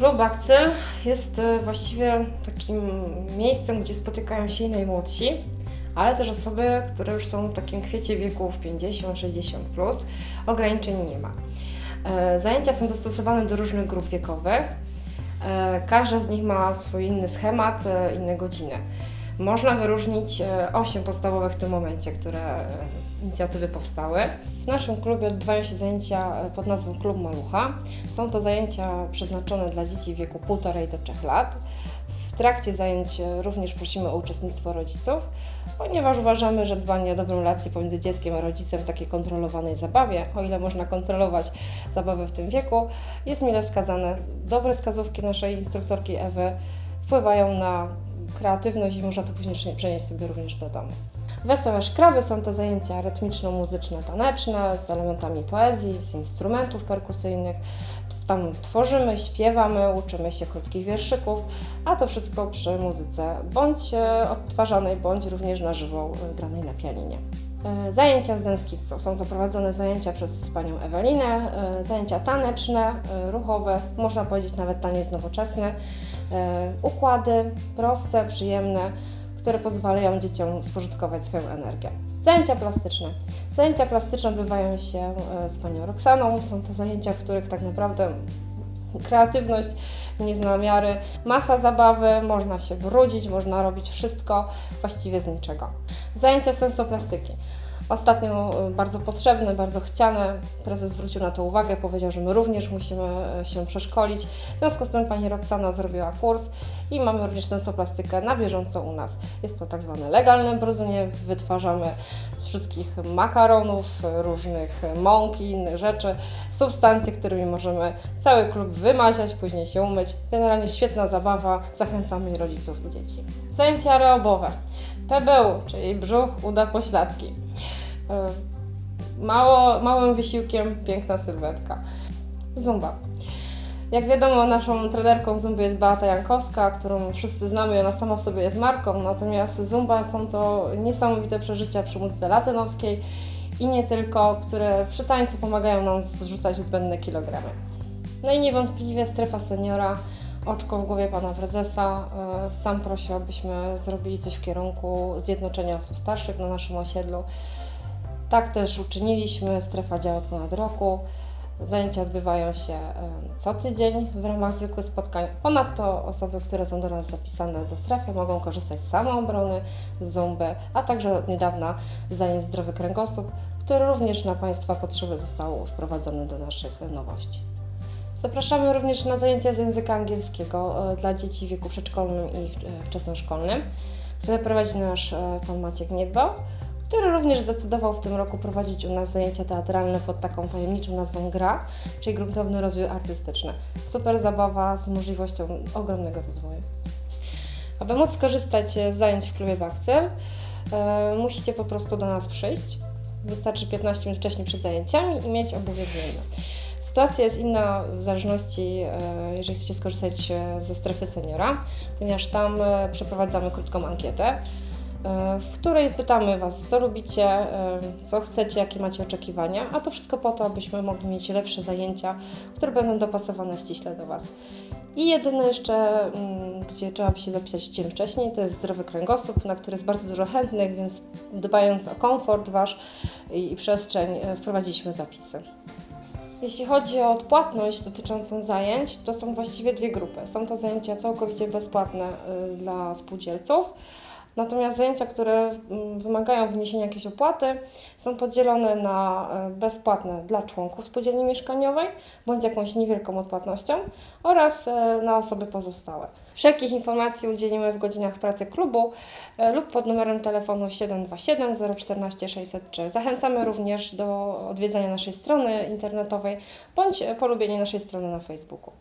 Klub Akcyl jest e, właściwie takim miejscem, gdzie spotykają się i najmłodsi, ale też osoby, które już są w takim kwiecie wieków 50-60+. Plus. Ograniczeń nie ma. E, Zajęcia są dostosowane do różnych grup wiekowych. E, Każda z nich ma swój inny schemat, inne godziny. Można wyróżnić e, osiem podstawowych w tym momencie, które inicjatywy powstały. W naszym klubie odbywają się zajęcia pod nazwą Klub Malucha. Są to zajęcia przeznaczone dla dzieci w wieku 1,5 do 3 lat. W trakcie zajęć e, również prosimy o uczestnictwo rodziców, ponieważ uważamy, że dbanie o dobrą relację pomiędzy dzieckiem a rodzicem w takiej kontrolowanej zabawie, o ile można kontrolować zabawę w tym wieku, jest mile wskazane. Dobre wskazówki naszej instruktorki Ewy wpływają na kreatywność i można to później prze- przenieść sobie również do domu. Wesołe szkraby są to zajęcia rytmiczno-muzyczne, taneczne, z elementami poezji, z instrumentów perkusyjnych. Tam tworzymy, śpiewamy, uczymy się krótkich wierszyków, a to wszystko przy muzyce bądź e, odtwarzanej, bądź również na żywo e, granej na pianinie. E, Zajęcia z Dance Kidsu. Są to prowadzone zajęcia przez panią Ewelinę, zajęcia taneczne, ruchowe, można powiedzieć nawet taniec nowoczesny, układy proste, przyjemne, które pozwalają dzieciom spożytkować swoją energię. Zajęcia plastyczne. Zajęcia plastyczne odbywają się e, z panią Roxaną. Są to zajęcia, w których tak naprawdę kreatywność nie zna miary. Masa zabawy, można się brudzić, można robić wszystko właściwie z niczego. Zajęcia sensoplastyki. Ostatnio y, bardzo potrzebne, bardzo chciane. Prezes zwrócił na to uwagę, powiedział, że my również musimy y, się przeszkolić. W związku z tym pani Roxana zrobiła kurs i mamy również sensoplastykę na bieżąco u nas. Jest to tak zwane legalne brudzenie. Wytwarzamy z wszystkich makaronów, różnych mąk i innych rzeczy substancje, którymi możemy cały klub wymaziać, później się umyć. Generalnie świetna zabawa. Zachęcamy rodziców i dzieci. Zajęcia aerobowe. PBU, czyli brzuch, uda, pośladki. Y, Mało, małym wysiłkiem piękna sylwetka. Zumba. Jak wiadomo, naszą trenerką zumby jest Beata Jankowska, którą wszyscy znamy ona sama w sobie jest marką, natomiast zumba są to niesamowite przeżycia przy muzyce latynowskiej i nie tylko, które przy tańcu pomagają nam zrzucać zbędne kilogramy. No i niewątpliwie strefa seniora, oczko w głowie pana prezesa. e, Sam prosił, abyśmy zrobili coś w kierunku zjednoczenia osób starszych na naszym osiedlu. Tak też uczyniliśmy, strefa działa ponad roku. Zajęcia odbywają się e, co tydzień w ramach zwykłych spotkań. Ponadto osoby, które są do nas zapisane do strefy, mogą korzystać z samoobrony, z zumby, a także od niedawna z zajęć zdrowy kręgosłup, które również na Państwa potrzeby zostało wprowadzone do naszych nowości. Zapraszamy również na zajęcia z języka angielskiego e, dla dzieci w wieku przedszkolnym i e, wczesnoszkolnym, które prowadzi nasz e, pan Maciek Niedbał, który również zdecydował w tym roku prowadzić u nas zajęcia teatralne pod taką tajemniczą nazwą GRA, czyli Gruntowny Rozwój Artystyczny. Super zabawa z możliwością ogromnego rozwoju. Aby móc skorzystać z zajęć w klubie Bakcyl, e, musicie po prostu do nas przyjść. Wystarczy 15 minut wcześniej przed zajęciami i mieć obuwie. Sytuacja jest inna w zależności, e, jeżeli chcecie skorzystać e, ze strefy seniora, ponieważ tam e, przeprowadzamy krótką ankietę, e, w której pytamy Was, co lubicie, e, co chcecie, jakie macie oczekiwania, a to wszystko po to, abyśmy mogli mieć lepsze zajęcia, które będą dopasowane ściśle do Was. I jedyne jeszcze, mm, gdzie trzeba by się zapisać dzień wcześniej, to jest zdrowy kręgosłup, na który jest bardzo dużo chętnych, więc dbając o komfort Wasz i, przestrzeń, e, wprowadziliśmy zapisy. Jeśli chodzi o odpłatność dotyczącą zajęć, to są właściwie dwie grupy. Są to zajęcia całkowicie bezpłatne dla spółdzielców, natomiast zajęcia, które mm, wymagają wniesienia jakiejś opłaty, są podzielone na y, bezpłatne dla członków spółdzielni mieszkaniowej bądź jakąś niewielką odpłatnością oraz y, na osoby pozostałe. Wszelkich informacji udzielimy w godzinach pracy klubu e, lub pod numerem telefonu 727 014 603. Zachęcamy również do odwiedzania naszej strony internetowej bądź polubienia naszej strony na Facebooku.